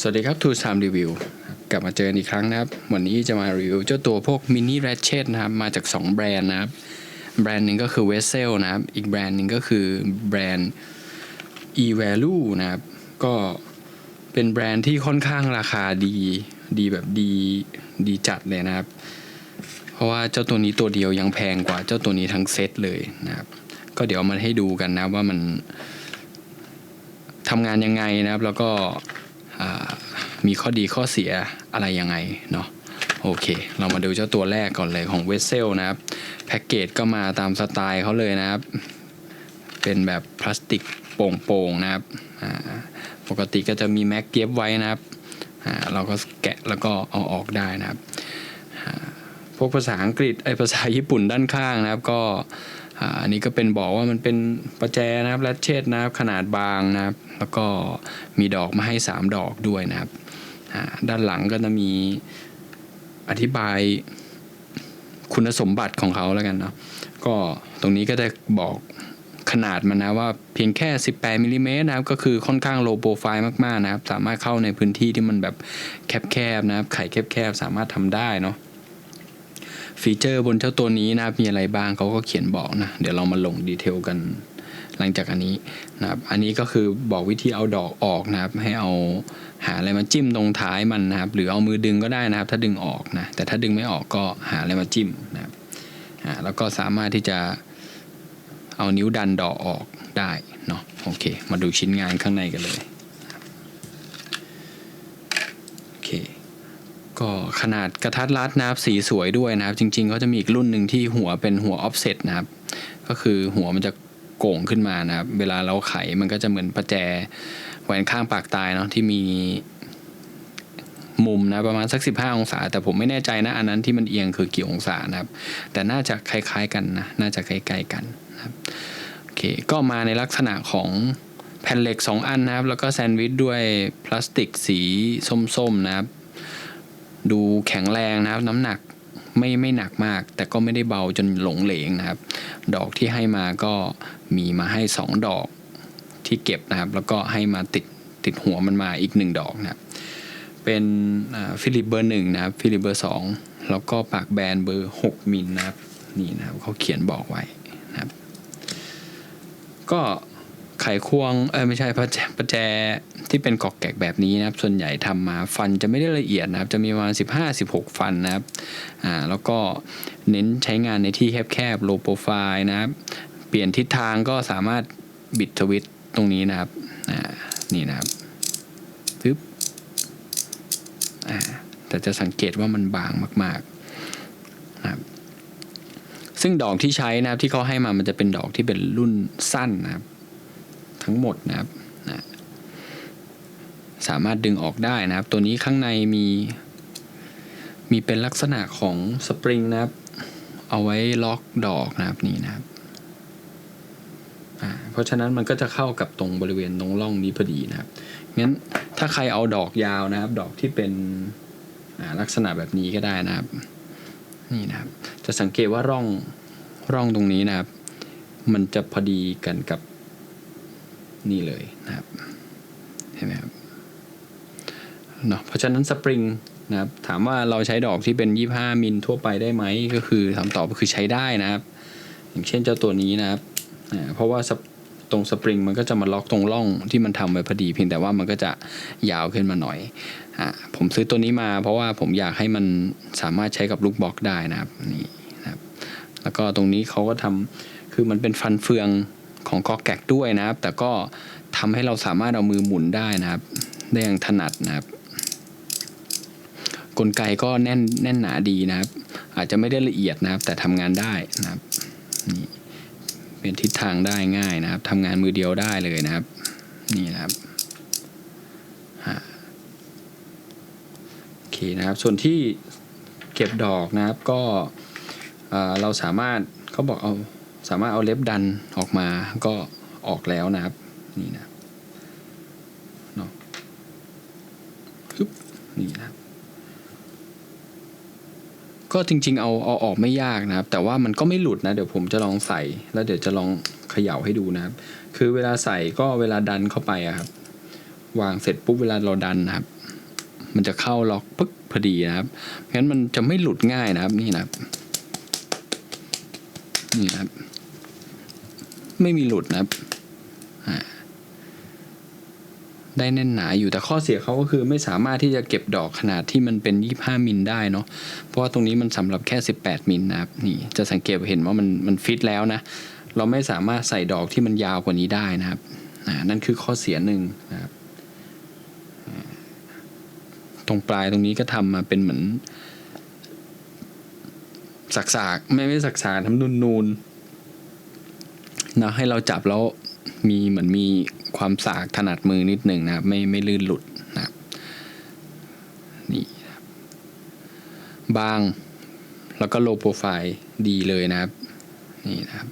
สวัสดีครับทูสามรีวิวกลับมาเจอกันอีกครั้งนะครับ วันนี้จะมารีวิวเจ้าตัวพวกมินิแรชเชตนะครับ มาจาก 2 แบรนด์นะครับ แบรนด์หนึ่งก็คือเวสเซลนะครับ อีกแบรนด์หนึ่งก็คือแบรนด์ e value นะครับ ก็เป็นแบรนด์ที่ค่อนข้างราคาดี ดีแบบดีดีจัดเลยนะครับ เพราะว่าเจ้าตัวนี้ตัวเดียวยังแพงกว่าเจ้าตัวนี้ทั้งเซตเลยนะครับ ก็เดี๋ยวมาให้ดูกันนะว่ามันทำงานยังไงนะครับแล้วก็ มีข้อดีข้อเสียอะไรยังไงเนาะโอเค เรามาดูเจ้าตัวแรกก่อนเลยของเวสเซลนะครับแพ็กเกจก็มาตามสไตล์เขาเลยนะครับ เป็นแบบพลาสติกโป่งๆนะครับปกติก็จะมีแม็กเก็บไว้นะครับเราก็แกะแล้วก็เอาออกได้นะครับพวกภาษาอังกฤษไอภาษาญี่ปุ่นด้านข้างนะครับ ก็อันนี้ก็เป็นบอกว่ามันเป็นประแจนะครับแรชเชตนะครับขนาดบางนะครับ แล้วก็มีดอกมาให้ 3 ดอกด้วยนะครับ ด้านหลังก็จะมีอธิบายคุณสมบัติของเขาแล้วกันเนาะก็ตรงนี้ก็จะบอกขนาดมันนะว่าเพียงแค่ 18มิลลิเมตรนะครับก็คือค่อนข้างโลโปรไฟล์มากๆนะครับ สามารถเข้าในพื้นที่ที่มันแบบแคบๆนะครับ ไข่แคบๆ สามารถทำได้เนาะฟีเจอร์บนเจ้าตัวนี้นะครับมีอะไรบ้างเขาก็เขียนบอกนะ เดี๋ยวเรามาลงดีเทลกัน หลังจากอันนี้นะครับอันนี้ก็คือบอกวิธีเอาดอกออกนะครับ ให้เอาหาอะไรมาจิ้มตรงท้ายมันนะครับ หรือเอามือดึงก็ได้นะครับ ถ้าดึงออกนะแต่ถ้าดึงไม่ออกก็หาอะไรมาจิ้มนะครับแล้วก็สามารถที่จะเอานิ้วดันดอกออกได้เนาะโอเค มาดูชิ้นงานข้างในกันเลยโอเคก็ขนาดกระทัดรัดนะครับสีสวยด้วยนะครับ จริงๆเขาจะมีอีกรุ่นหนึ่งที่หัวเป็นหัวออฟเซตนะครับ ก็คือหัวมันจะ โก่งขึ้นมานะครับเวลาเราไขมันก็จะเหมือนประแจแหวนข้างปากตายเนาะที่มีมุมนะประมาณสัก 15 องศา แต่ผมไม่แน่ใจนะอันนั้นที่มันเอียงคือกี่องศานะครับ แต่น่าจะคล้าย ๆกันนะน่าจะใกล้ๆกันนะครับโอเคก็มาในลักษณะของแผ่นเหล็ก 2 อันนะครับ แล้วก็แซนด์วิชด้วยพลาสติกสีส้มๆนะครับ ดูแข็งแรงนะครับ น้ำหนัก ไม่ไม่หนักมาก แต่ก็ไม่ได้เบาจนหลงเหลงนะครับ ดอกที่ให้มาก็มีมาให้ 2 ดอกที่เก็บนะครับ แล้วก็ให้มาติดติดหัวมันมาอีก 1 ดอกนะครับเป็นฟิลิปเบอร์หนึ่งนะครับฟิลิปเบอร์สองแล้วก็ปากแบนเบอร์ 6 มิลนะครับนี่นะครับเขาเขียนบอกไว้นะครับ ก็ ไขควงเออไม่ใช่ประแจประแจที่เป็นกอกแกกแบบนี้นะครับ ส่วนใหญ่ทำมาฟันจะไม่ได้ละเอียดนะครับ จะมีประมาณ15-16 ฟันนะครับอ่าแล้วก็เน้นใช้งานในที่แคบๆโลโปรไฟล์นะครับ เปลี่ยนทิศทางก็สามารถบิดทวิตตรงนี้นะครับอ่านี่นะครับปึ๊บอ่าแต่จะสังเกตว่ามันบางมากๆนะครับซึ่งดอกที่ใช้นะครับที่เขาให้มามันจะเป็นดอกที่เป็นรุ่นสั้นนะครับ ทั้งหมดนะครับนะสามารถดึงออกได้นะครับ ตัวนี้ข้างในมี มีเป็นลักษณะของสปริงนะครับ เอาไว้ล็อกดอกนะครับนี่นะครับเพราะฉะนั้นมันก็จะเข้ากับตรงบริเวณตรงร่องนี้พอดีนะครับงั้นถ้าใครเอาดอกยาวนะครับ ดอกที่เป็นลักษณะแบบนี้ก็ได้นะครับนี่นะครับ จะสังเกตว่าร่องร่องตรงนี้นะครับ มันจะพอดีกันกับ นี่เลยนะครับเห็นไหมครับเนาะเพราะฉะนั้นสปริงนะครับถามว่าเราใช้ดอกที่เป็น 25 มิลทั่วไปได้ไหมก็คือคำตอบก็คือใช้ได้นะครับ อย่างเช่นเจ้าตัวนี้นะครับเพราะว่าตรงสปริงมันก็จะมาล็อกตรงร่องที่มันทำไว้พอดีเพียงแต่ว่ามันก็จะยาวขึ้นมาหน่อยอ่าผมซื้อตัวนี้มาเพราะว่าผมอยากให้มันสามารถใช้กับลูกบล็อกได้นะครับนี่นะครับ แล้วก็ตรงนี้เขาก็ทำคือมันเป็นฟันเฟือง ของกอแกกด้วยนะครับ แต่ก็ทำให้เราสามารถเอามือหมุนได้นะครับ ได้อย่างถนัดนะครับ กลไกก็แน่นแน่นหนาดีนะครับ อาจจะไม่ได้ละเอียดนะครับ แต่ทำงานได้นะครับนี่เป็นทิศทางได้ง่ายนะครับทำงานมือเดียวได้เลยนะครับ นี่นะครับโอเคนะครับ ส่วนที่เก็บดอกนะครับก็เราสามารถเขาบอกเอา สามารถเอาเล็บดันออกมาก็ออกแล้วนะครับนี่นะเนาะฮึบนี่นะก็จริงๆเอาเอาออกไม่ยากนะครับ แต่ว่ามันก็ไม่หลุดนะ เดี๋ยวผมจะลองใส่ แล้วเดี๋ยวจะลองเขย่าให้ดูนะครับ คือเวลาใส่ก็เวลาดันเข้าไปอะครับ วางเสร็จปุ๊บเวลาเราดันนะครับ มันจะเข้าล็อกปึ๊กพอดีนะครับงั้นมันจะไม่หลุดง่ายนะครับนี่นะครับนี่นะครับ ไม่มีหลุดนะครับได้แน่นหนาอยู่แต่ข้อเสียเขาก็คือไม่สามารถที่จะเก็บดอกขนาดที่มันเป็น 25 มิลได้เนาะเพราะว่าตรงนี้มันสำหรับแค่ 18 มิลนะครับนี่จะสังเกตเห็นว่ามันมันฟิตแล้วนะ เราไม่สามารถใส่ดอกที่มันยาวกว่านี้ได้นะครับนั่นคือข้อเสียหนึ่งนะครับตรงปลายตรงนี้ก็ทำมาเป็นเหมือนสักสากๆไม่ไม่สักสากๆทำนูนนูนๆ นะให้เราจับแล้วมีเหมือนมีความสากถนัดมือนิดหนึ่งนะครับ ไม่ไม่ลื่นหลุดนะครับนี่นะครับางแล้วก็โลโปรไฟล์ดีเลยนะครับ นี่นะครับ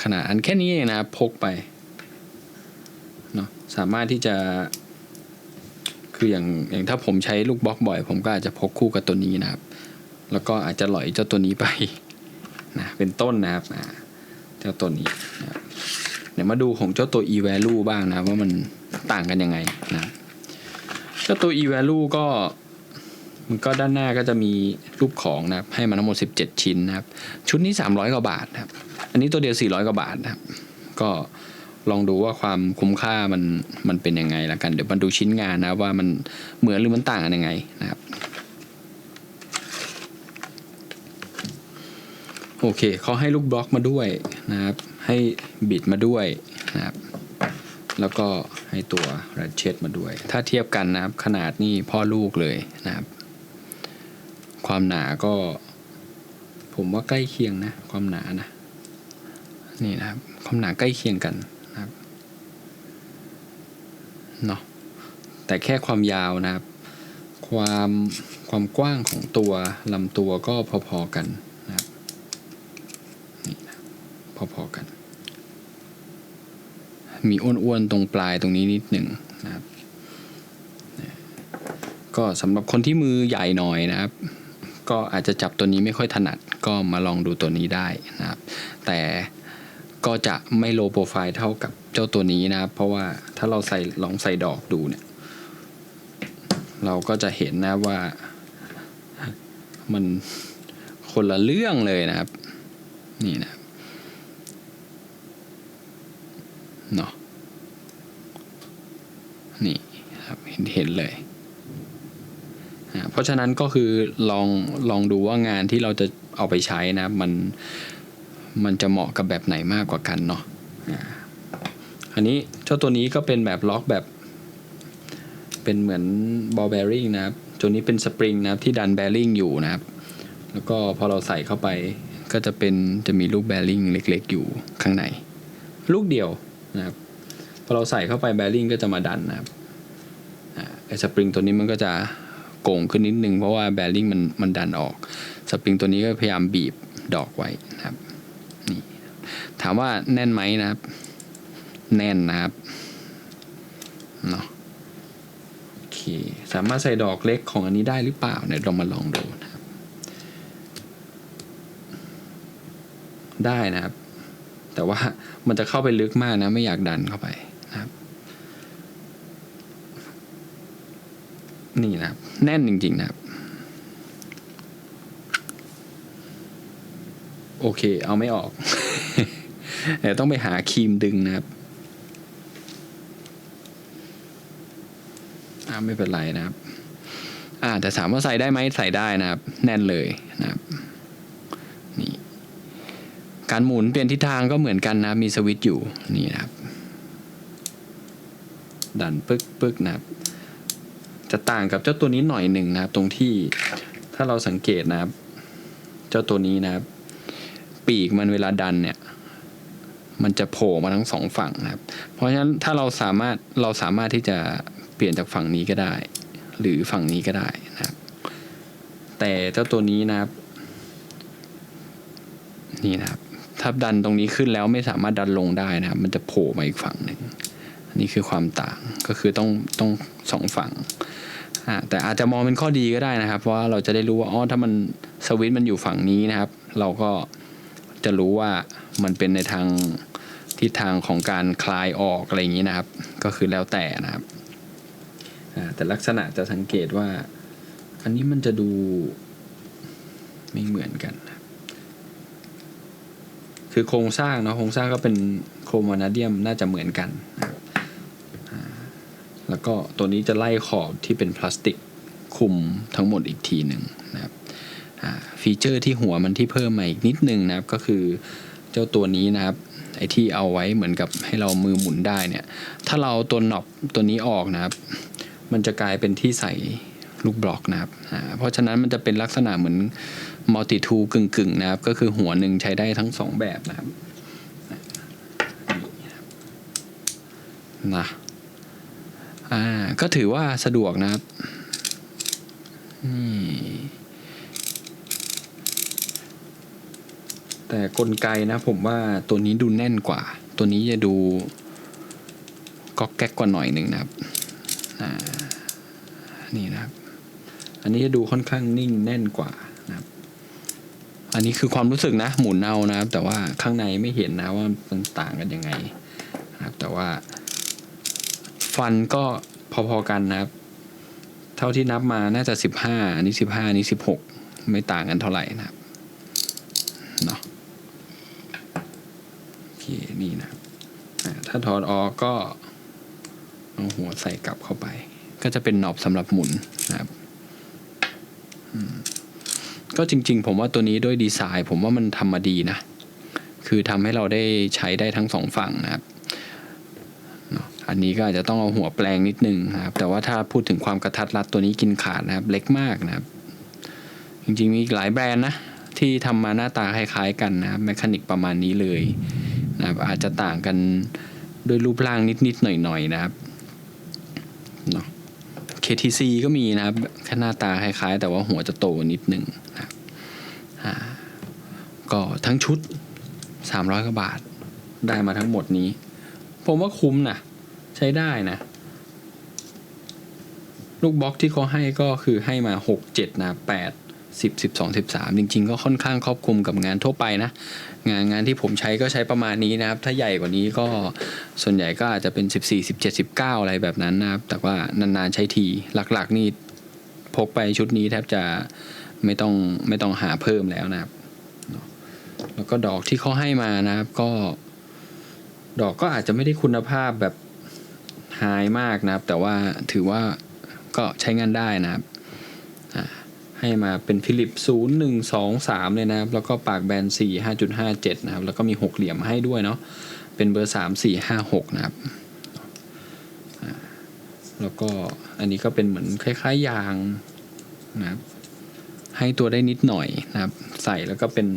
ขนาดอันแค่นี้เองนะครับพกไปเนาะสามารถที่จะ คืออย่างอย่างถ้าผมใช้ลูกบล็อกบ่อย ผมก็อาจจะพกคู่กับตัวนี้นะครับ แล้วก็อาจจะหล่อยเจ้าตัวนี้ไปนะเป็นต้นนะครับอ่า จ้าตัวนี้นะเดี๋ยวมาดูของเจ้าตัว e value บ้างนะว่ามันต่างกันยังไงนะเจ้าตัว e value ก็มันก็ด้านหน้าก็จะมีรูปของนะครับให้มาทั้งหมด 17 ชิ้นนะครับชุดนี้ 300 กว่าบาทนะครับอันนี้ตัวเดียว 400 กว่าบาทนะครับก็ลองดูว่าความคุ้มค่ามันมันเป็นยังไงละกัน เดี๋ยวมาดูชิ้นงานนะว่ามันเหมือนหรือมันต่างกันยังไงนะครับ โอเคเขาให้ลูกบล็อกมาด้วยนะครับ ให้บิดมาด้วยนะครับ แล้วก็ให้ตัวแรดเชตมาด้วย ถ้าเทียบกันนะครับ ขนาดนี่พ่อลูกเลยนะครับ ความหนาก็ ผมว่าใกล้เคียงนะ ความหนานะนี่นะครับ ความหนาใกล้เคียงกันนะครับเนาะแต่แค่ความยาวนะครับ ความความกว้างของตัวลำตัวก็พอๆกันนะ พอๆกัน มีอ้วนๆตรงปลายตรงนี้นิดหนึ่งนะครับก็สำหรับคนที่มือใหญ่หน่อยนะครับ ก็อาจจะจับตัวนี้ไม่ค่อยถนัดก็มาลองดูตัวนี้ได้นะครับ แต่ก็จะไม่โลโปรไฟล์เท่ากับเจ้าตัวนี้นะครับ เพราะว่าถ้าเราใส่ลองใส่ดอกดูเนี่ย เราก็จะเห็นนะว่ามันคนละเรื่องเลยนะครับ นี่นะครับ เนาะนี่ครับเห็นเห็นเลยเพราะฉะนั้นก็คือลองลองดูว่างานที่เราจะเอาไปใช้นะครับมันมันจะเหมาะกับแบบไหนมากกว่ากันเนาะอันนี้เจ้าตัวนี้ก็เป็นแบบล็อกแบบ เป็นเหมือนบอลแบริ่งนะครับตัวนี้เป็นสปริงนะครับที่ดันแบริ่งอยู่นะครับ แล้วก็พอเราใส่เข้าไปก็จะเป็นจะมีลูกแบริ่งเล็กๆอยู่ข้างใน ลูกเดียว นะครับพอเราใส่เข้าไปแบริ่งก็จะมาดันนะครับไอสปริงตัวนี้มันก็จะโก่งขึ้นนิดนึงเพราะว่าแบริ่งมันมันดันออกสปริงตัวนี้ก็พยายามบีบดอกไว้นะครับนี่ถามว่าแน่นไหมนะครับ แน่นนะครับเนาะโอเคสามารถใส่ดอกเล็กของอันนี้ได้หรือเปล่าเนี่ยเรามาลองดูนะครับ ได้นะครับ แต่ว่า มันจะเข้าไปลึกมากนะ ไม่อยากดันเข้าไปนะครับ นี่นะครับ แน่นจริง ๆ นะครับ โอเค เอาไม่ออกเดี๋ยวต้องไปหาครีมดึงนะครับอ่าไม่เป็นไรนะครับ อ่าแต่ถามว่าใส่ได้ไหมใส่ได้นะครับ แน่นเลยนะครับ การหมุนเปลี่ยนทิศทางก็เหมือนกันนะมีสวิตช์อยู่นี่นะครับ ดันปึ๊กปึ๊กนะครับ จะต่างกับเจ้าตัวนี้หน่อยหนึ่งนะครับ ตรงที่ถ้าเราสังเกตนะครับ เจ้าตัวนี้นะครับ ปีกมันเวลาดันเนี่ย มันจะโผล่มาทั้งสองฝั่งนะครับ เพราะฉะนั้นถ้าเราสามารถเราสามารถที่จะเปลี่ยนจากฝั่งนี้ก็ได้ หรือฝั่งนี้ก็ได้นะครับ แต่เจ้าตัวนี้นะครับ นี่นะครับ ถ้าดันตรงนี้ขึ้นแล้วไม่สามารถดันลงได้นะครับ มันจะโผล่มาอีกฝั่งหนึ่งนี่คือความต่างก็คือต้องต้องสองฝั่งอ่าแต่อาจจะมองเป็นข้อดีก็ได้นะครับ เพราะว่าเราจะได้รู้ว่าอ๋อถ้ามันสวิตช์มันอยู่ฝั่งนี้นะครับ เราก็จะรู้ว่ามันเป็นในทางทิศทางของการคลายออกอะไรอย่างนี้นะครับ ก็คือแล้วแต่นะครับแต่ลักษณะจะสังเกตว่า อันนี้มันจะดูไม่เหมือนกัน คือโครงสร้างเนาะโครงสร้างก็เป็นโครโมนาเดียมน่าจะเหมือนกัน แล้วก็ตัวนี้จะไล่ขอบที่เป็นพลาสติกคุมทั้งหมดอีกทีหนึ่งนะครับฟีเจอร์ที่หัวมันที่เพิ่มมาอีกนิดนึงนะครับก็คือเจ้าตัวนี้นะครับไอที่เอาไว้เหมือนกับให้เรามือหมุนได้เนี่ยถ้าเราเอาตัวหนอบตัวนี้ออกนะครับ มันจะกลายเป็นที่ใส่ ลูกบล็อกนะครับเพราะฉะนั้นมันจะเป็นลักษณะเหมือนมัลติทูกึ่งๆนะครับ ก็คือหัวหนึ่งใช้ได้ทั้งสองแบบนะครับนะอ่าก็ถือว่าสะดวกนะครับนี่แต่กลไกนะผมว่าตัวนี้ดูแน่นกว่า ตัวนี้จะดูก๊อกแก๊กกว่าหน่อยหนึ่งนะครับ นี่นะครับ อันนี้จะดูค่อนข้างนิ่งแน่นกว่านะครับ อันนี้คือความรู้สึกนะหมุนเอานะครับ แต่ว่าข้างในไม่เห็นนะว่ามันต่างกันยังไงนะครับ แต่ว่า ฟันก็พอๆกันนะครับ เท่าที่นับมาน่าจะสิบห้าอันนี้สิบห้าอันนี้สิบหกไม่ต่างกันเท่าไหร่นะครับเนาะโอเคนี่นะครับถ้าถอดออกก็เอาหัวใส่กลับเข้าไป ก็จะเป็นหนอบสำหรับหมุนนะครับ ก็จริง ๆ ผมว่าตัวนี้ด้วยดีไซน์ ผมว่ามันทำมาดีนะ คือทำให้เราได้ใช้ได้ทั้งสองฝั่งนะครับอันนี้ก็อาจจะต้องเอาหัวแปลงนิดนึงนะครับ แต่ว่าถ้าพูดถึงความกระทัดรัดตัวนี้กินขาดนะครับ เล็กมากนะครับ จริงๆมีหลายแบรนด์นะ ที่ทำมาหน้าตาคล้ายๆกันนะครับแมคานิกประมาณนี้เลยนะครับอาจจะต่างกันด้วยรูปร่างนิดๆหน่อยๆนะครับเนาะ KTC ก็มีนะครับแค่หน้าตาคล้ายๆ แต่ว่าหัวจะโตนิดหนึ่ง ก็ทั้งชุด 300กว่าบาท ได้มาทั้งหมดนี้ ผมว่าคุ้มนะใช้ได้นะ ลูกบล็อกที่เขาให้ก็คือให้มา 6 7นะ8 10 12 13 จริง ๆ ก็ค่อนข้างครอบคลุมกับงานทั่วไปนะ งานงานที่ผมใช้ก็ใช้ประมาณนี้นะครับ ถ้าใหญ่กว่านี้ก็ส่วนใหญ่ก็อาจจะเป็น 14 17 19 อะไรแบบนั้นนะครับ แต่ว่านานๆใช้ทีหลักๆนี่พกไปชุดนี้แทบจะไม่ต้องไม่ต้องหาเพิ่มแล้วนะครับเนาะ แล้วก็ดอกที่เขาให้มานะครับ ก็ ดอกก็อาจจะไม่ได้คุณภาพแบบไฮมากนะครับ แต่ว่าถือว่าก็ใช้งานได้นะครับให้มาเป็นฟิลิปศูนย์หนึ่งสองสามเลยนะครับ แล้วก็ปากแบนสี่ห้าจุดห้าเจ็ดนะครับ แล้วก็มีหกเหลี่ยมให้ด้วยเนาะ เป็นเบอร์สามสี่ห้าหกนะครับ แล้วก็อันนี้ก็เป็นเหมือนคล้ายๆยางนะครับ ให้ตัวได้นิดหน่อยนะครับ ใส่แล้วก็เป็น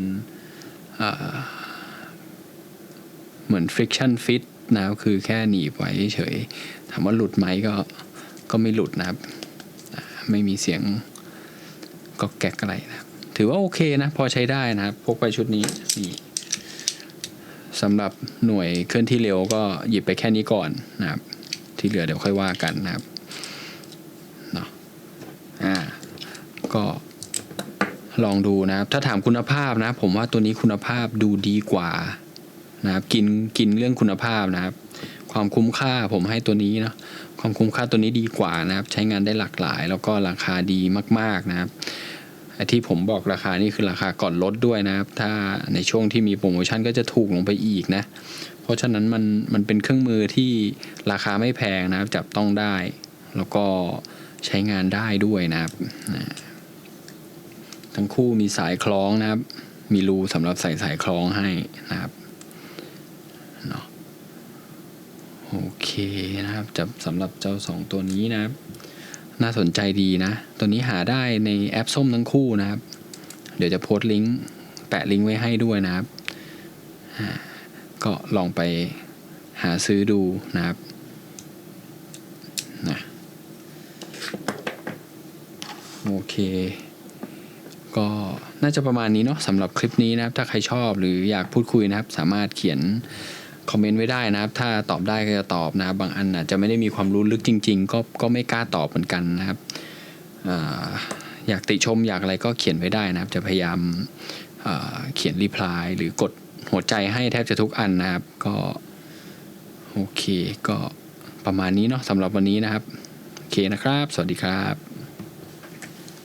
เหมือน friction fit นะครับคือแค่หนีบไว้เฉยถามว่าหลุดไหมก็ก็ไม่หลุดนะครับ ไม่มีเสียงก็แก๊กอะไรนะถือว่าโอเคนะพอใช้ได้นะครับพกไปชุดนี้นี่สำหรับหน่วยเคลื่อนที่เร็วก็หยิบไปแค่นี้ก่อนนะครับ ที่เหลือเดี๋ยวค่อยว่ากันนะครับเนาะอ่าก็ ลองดูนะครับ ถ้าถามคุณภาพนะ ผมว่าตัวนี้คุณภาพดูดีกว่านะครับ กินกินเรื่องคุณภาพนะครับ ความคุ้มค่าผมให้ตัวนี้เนาะความคุ้มค่าตัวนี้ดีกว่านะครับ ใช้งานได้หลากหลาย แล้วก็ราคาดีมาก ๆนะครับไอที่ผมบอกราคานี่คือราคาก่อนลดด้วยนะครับ ถ้าในช่วงที่มีโปรโมชั่นก็จะถูกลงไปอีกนะ เพราะฉะนั้นมันมันเป็นเครื่องมือที่ราคาไม่แพงนะครับ จับต้องได้ แล้วก็ใช้งานได้ด้วยนะครับนะ ทั้งคู่มีสายคล้องนะครับ มีรูสำหรับใส่สายคล้องให้นะครับเนาะโอเคนะครับจะสำหรับเจ้าสองตัวนี้นะครับ น่าสนใจดีนะ ตัวนี้หาได้ในแอปส้มทั้งคู่นะครับ เดี๋ยวจะโพสต์ลิงก์แปะลิงก์ไว้ให้ด้วยนะครับ ก็ลองไปหาซื้อดูนะครับนะโอเค ก็น่าจะประมาณนี้เนาะสำหรับคลิปนี้นะครับ ถ้าใครชอบหรืออยากพูดคุยนะครับ สามารถเขียนคอมเมนต์ไว้ได้นะครับ ถ้าตอบได้ก็จะตอบนะครับ บางอันอาจจะไม่ได้มีความรู้ลึกจริง ๆ ก็ก็ไม่กล้าตอบเหมือนกันนะครับออยากติชมอยากอะไรก็เขียนไว้ได้นะครับ จะพยายามเขียนรีプライหรือกดหัวใจให้แทบจะทุกอันนะครับ ก็โอเคก็ประมาณนี้เนาะสำหรับวันนี้นะครับ โอเคนะครับ สวัสดีครับ